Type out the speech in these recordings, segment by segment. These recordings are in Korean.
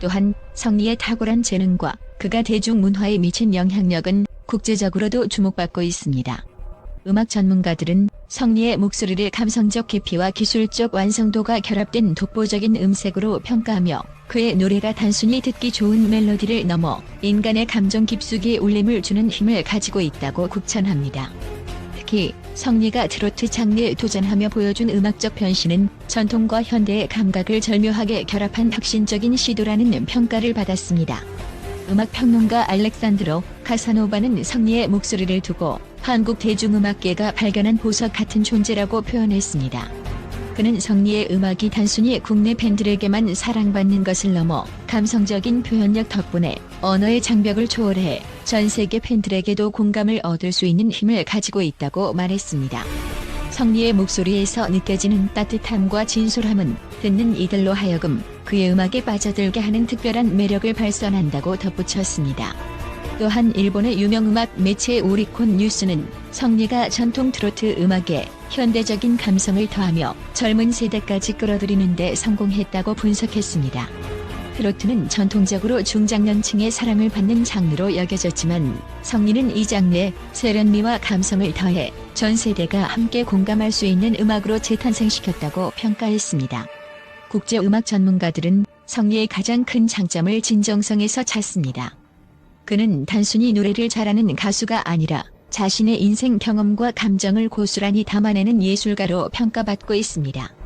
또한 성리의 탁월한 재능과 그가 대중문화에 미친 영향력은 국제적으로도 주목받고 있습니다. 음악 전문가들은 성리의 목소리를 감성적 깊이와 기술적 완성도가 결합된 독보적인 음색으로 평가하며 그의 노래가 단순히 듣기 좋은 멜로디를 넘어 인간의 감정 깊숙이 울림을 주는 힘을 가지고 있다고 국찬합니다. 특히 성리가 트로트 장르에 도전하며 보여준 음악적 변신은 전통과 현대의 감각을 절묘하게 결합한 혁신적인 시도라는 평가를 받았습니다. 음악 평론가 알렉산드로 카사노바는 성리의 목소리를 두고 한국 대중음악계가 발견한 보석 같은 존재라고 표현했습니다. 그는 성리의 음악이 단순히 국내 팬들에게만 사랑받는 것을 넘어 감성적인 표현력 덕분에 언어의 장벽을 초월해 전 세계 팬들에게도 공감을 얻을 수 있는 힘을 가지고 있다고 말했습니다. 성리의 목소리에서 느껴지는 따뜻함과 진솔함은 듣는 이들로 하여금 그의 음악에 빠져들게 하는 특별한 매력을 발산한다고 덧붙였습니다. 또한 일본의 유명 음악 매체 오리콘 뉴스는 성리가 전통 트로트 음악에 현대적인 감성을 더하며 젊은 세대까지 끌어들이는 데 성공했다고 분석했습니다. 트로트는 전통적으로 중장년층의 사랑을 받는 장르로 여겨졌지만 성리는 이 장르에 세련미와 감성을 더해 전 세대가 함께 공감할 수 있는 음악으로 재탄생시켰다고 평가했습니다. 국제 음악 전문가들은 성리의 가장 큰 장점을 진정성에서 찾습니다. 그는 단순히 노래를 잘하는 가수가 아니라 자신의 인생 경험과 감정을 고스란히 담아내는 예술가로 평가받고 있습니다.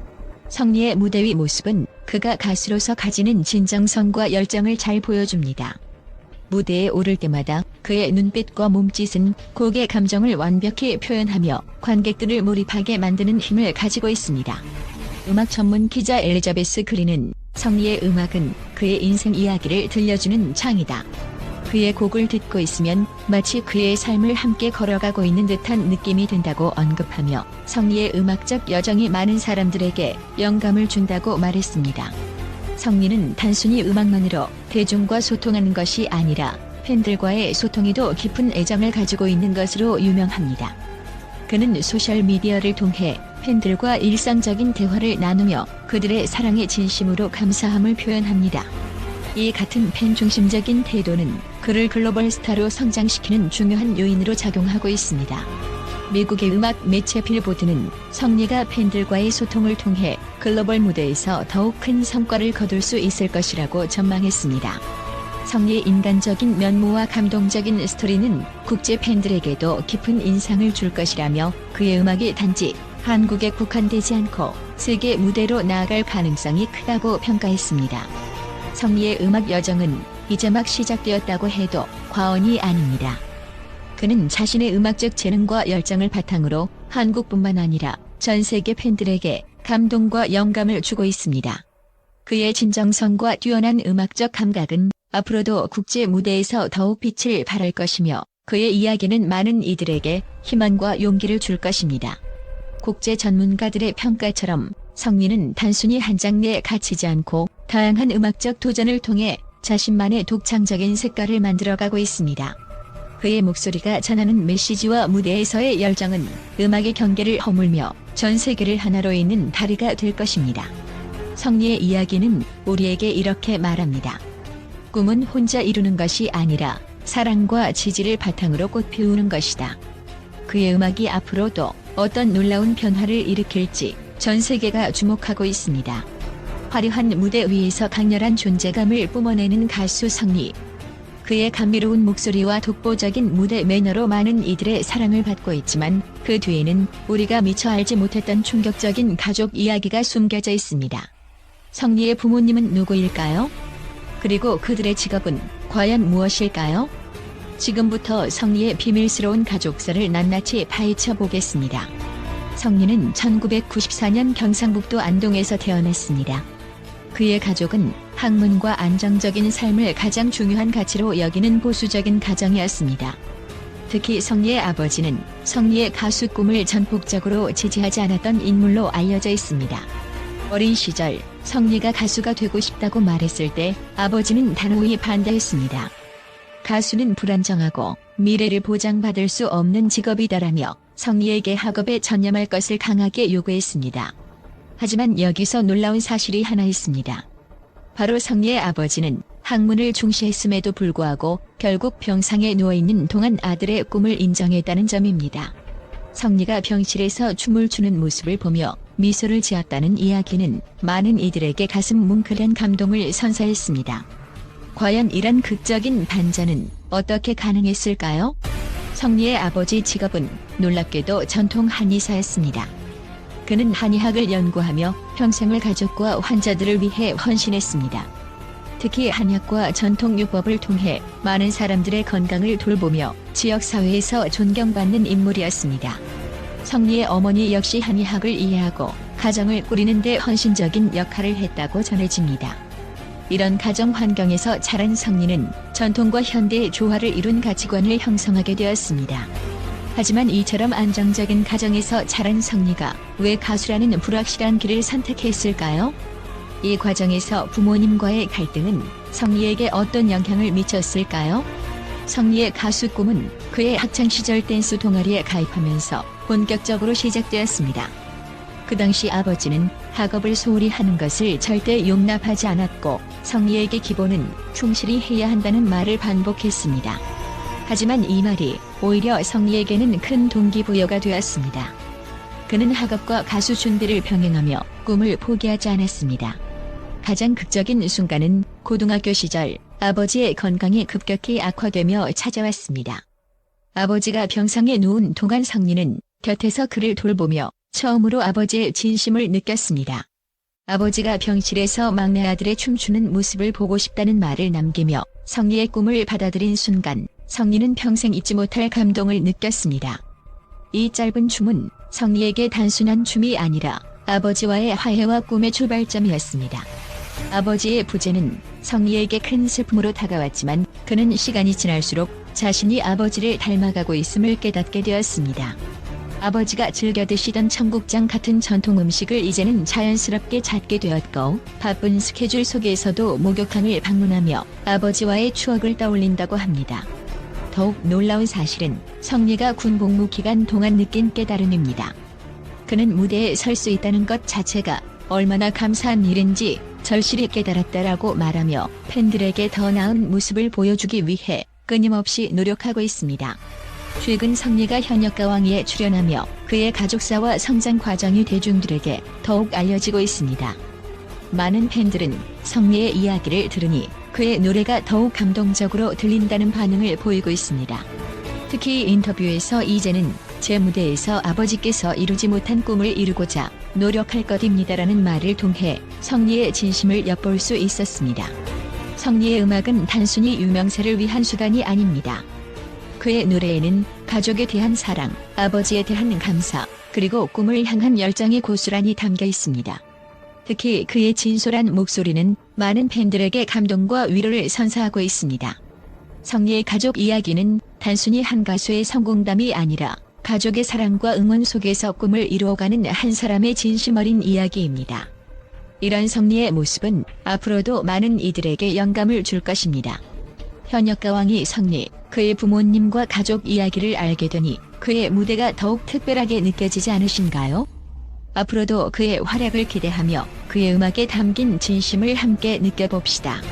성리의 무대 위 모습은 그가 가수로서 가지는 진정성과 열정을 잘 보여줍니다. 무대에 오를 때마다 그의 눈빛과 몸짓은 곡의 감정을 완벽히 표현하며 관객들을 몰입하게 만드는 힘을 가지고 있습니다. 음악 전문 기자 엘리자베스 그린은 성리의 음악은 그의 인생 이야기를 들려주는 창이다. 그의 곡을 듣고 있으면 마치 그의 삶을 함께 걸어가고 있는 듯한 느낌이 든다고 언급하며 성리의 음악적 여정이 많은 사람들에게 영감을 준다고 말했습니다. 성리는 단순히 음악만으로 대중과 소통하는 것이 아니라 팬들과의 소통에도 깊은 애정을 가지고 있는 것으로 유명합니다. 그는 소셜미디어를 통해 팬들과 일상적인 대화를 나누며 그들의 사랑에 진심으로 감사함을 표현합니다. 이 같은 팬 중심적인 태도는 그를 글로벌 스타로 성장시키는 중요한 요인으로 작용하고 있습니다. 미국의 음악 매체 빌보드는 성리가 팬들과의 소통을 통해 글로벌 무대에서 더욱 큰 성과를 거둘 수 있을 것이라고 전망했습니다. 성리의 인간적인 면모와 감동적인 스토리는 국제 팬들에게도 깊은 인상을 줄 것이라며 그의 음악이 단지 한국에 국한되지 않고 세계 무대로 나아갈 가능성이 크다고 평가했습니다. 성리의 음악 여정은 이제 막 시작되었다고 해도 과언이 아닙니다. 그는 자신의 음악적 재능과 열정을 바탕으로 한국뿐만 아니라 전 세계 팬들에게 감동과 영감을 주고 있습니다. 그의 진정성과 뛰어난 음악적 감각은 앞으로도 국제 무대에서 더욱 빛을 발할 것이며 그의 이야기는 많은 이들에게 희망과 용기를 줄 것입니다. 국제 전문가들의 평가처럼 성리는 단순히 한 장르에 갇히지 않고 다양한 음악적 도전을 통해 자신만의 독창적인 색깔을 만들어가고 있습니다. 그의 목소리가 전하는 메시지와 무대에서의 열정은 음악의 경계를 허물며 전 세계를 하나로 잇는 다리가 될 것입니다. 성리의 이야기는 우리에게 이렇게 말합니다. 꿈은 혼자 이루는 것이 아니라 사랑과 지지를 바탕으로 꽃 피우는 것이다. 그의 음악이 앞으로도 어떤 놀라운 변화를 일으킬지 전 세계가 주목하고 있습니다. 화려한 무대 위에서 강렬한 존재감을 뿜어내는 가수 성리. 그의 감미로운 목소리와 독보적인 무대 매너로 많은 이들의 사랑을 받고 있지만 그 뒤에는 우리가 미처 알지 못했던 충격적인 가족 이야기가 숨겨져 있습니다. 성리의 부모님은 누구일까요? 그리고 그들의 직업은 과연 무엇일까요? 지금부터 성리의 비밀스러운 가족사를 낱낱이 파헤쳐 보겠습니다. 성리는 1994년 경상북도 안동에서 태어났습니다. 그의 가족은 학문과 안정적인 삶을 가장 중요한 가치로 여기는 보수적인 가정이었습니다. 특히 성리의 아버지는 성리의 가수 꿈을 전폭적으로 지지하지 않았던 인물로 알려져 있습니다. 어린 시절 성리가 가수가 되고 싶다고 말했을 때 아버지는 단호히 반대했습니다. 가수는 불안정하고 미래를 보장받을 수 없는 직업이다라며 성리에게 학업에 전념할 것을 강하게 요구했습니다. 하지만 여기서 놀라운 사실이 하나 있습니다. 바로 성리의 아버지는 학문을 중시했음에도 불구하고 결국 병상에 누워있는 동안 아들의 꿈을 인정했다는 점입니다. 성리가 병실에서 춤을 추는 모습을 보며 미소를 지었다는 이야기는 많은 이들에게 가슴 뭉클한 감동을 선사했습니다. 과연 이런 극적인 반전은 어떻게 가능했을까요? 성리의 아버지 직업은 놀랍게도 전통 한의사였습니다. 그는 한의학을 연구하며 평생을 가족과 환자들을 위해 헌신했습니다. 특히 한약과 전통요법을 통해 많은 사람들의 건강을 돌보며 지역사회에서 존경받는 인물이었습니다. 성리의 어머니 역시 한의학을 이해하고 가정을 꾸리는데 헌신적인 역할을 했다고 전해집니다. 이런 가정 환경에서 자란 성리는 전통과 현대의 조화를 이룬 가치관을 형성하게 되었습니다. 하지만 이처럼 안정적인 가정에서 자란 성리가 왜 가수라는 불확실한 길을 선택했을까요? 이 과정에서 부모님과의 갈등은 성리에게 어떤 영향을 미쳤을까요? 성리의 가수 꿈은 그의 학창시절 댄스 동아리에 가입하면서 본격적으로 시작되었습니다. 그 당시 아버지는 학업을 소홀히 하는 것을 절대 용납하지 않았고 성리에게 기본은 충실히 해야 한다는 말을 반복했습니다. 하지만 이 말이 오히려 성리에게는 큰 동기부여가 되었습니다. 그는 학업과 가수 준비를 병행하며 꿈을 포기하지 않았습니다. 가장 극적인 순간은 고등학교 시절 아버지의 건강이 급격히 악화되며 찾아왔습니다. 아버지가 병상에 누운 동안 성리는 곁에서 그를 돌보며 처음으로 아버지의 진심을 느꼈습니다. 아버지가 병실에서 막내 아들의 춤추는 모습을 보고 싶다는 말을 남기며 성리의 꿈을 받아들인 순간 성리는 평생 잊지 못할 감동을 느꼈습니다. 이 짧은 춤은 성리에게 단순한 춤이 아니라 아버지와의 화해와 꿈의 출발점이었습니다. 아버지의 부재는 성리에게 큰 슬픔으로 다가왔지만 그는 시간이 지날수록 자신이 아버지를 닮아가고 있음을 깨닫게 되었습니다. 아버지가 즐겨 드시던 청국장 같은 전통 음식을 이제는 자연스럽게 찾게 되었고 바쁜 스케줄 속에서도 목욕탕을 방문하며 아버지와의 추억을 떠올린다고 합니다. 더욱 놀라운 사실은 성리가 군 복무 기간 동안 느낀 깨달음입니다. 그는 무대에 설 수 있다는 것 자체가 얼마나 감사한 일인지 절실히 깨달았다라고 말하며 팬들에게 더 나은 모습을 보여주기 위해 끊임없이 노력하고 있습니다. 최근 성리가 현역가왕위에 출연하며 그의 가족사와 성장 과정이 대중들에게 더욱 알려지고 있습니다. 많은 팬들은 성리의 이야기를 들으니 그의 노래가 더욱 감동적으로 들린다는 반응을 보이고 있습니다. 특히 인터뷰에서 이제는 제 무대에서 아버지께서 이루지 못한 꿈을 이루고자 노력할 것입니다라는 말을 통해 성리의 진심을 엿볼 수 있었습니다. 성리의 음악은 단순히 유명세를 위한 수단이 아닙니다. 그의 노래에는 가족에 대한 사랑, 아버지에 대한 감사, 그리고 꿈을 향한 열정이 고스란히 담겨 있습니다. 특히 그의 진솔한 목소리는 많은 팬들에게 감동과 위로를 선사하고 있습니다. 성리의 가족 이야기는 단순히 한 가수의 성공담이 아니라 가족의 사랑과 응원 속에서 꿈을 이루어가는 한 사람의 진심 어린 이야기입니다. 이런 성리의 모습은 앞으로도 많은 이들에게 영감을 줄 것입니다. 현역 가왕이 성리, 그의 부모님과 가족 이야기를 알게 되니 그의 무대가 더욱 특별하게 느껴지지 않으신가요? 앞으로도 그의 활약을 기대하며 그의 음악에 담긴 진심을 함께 느껴봅시다.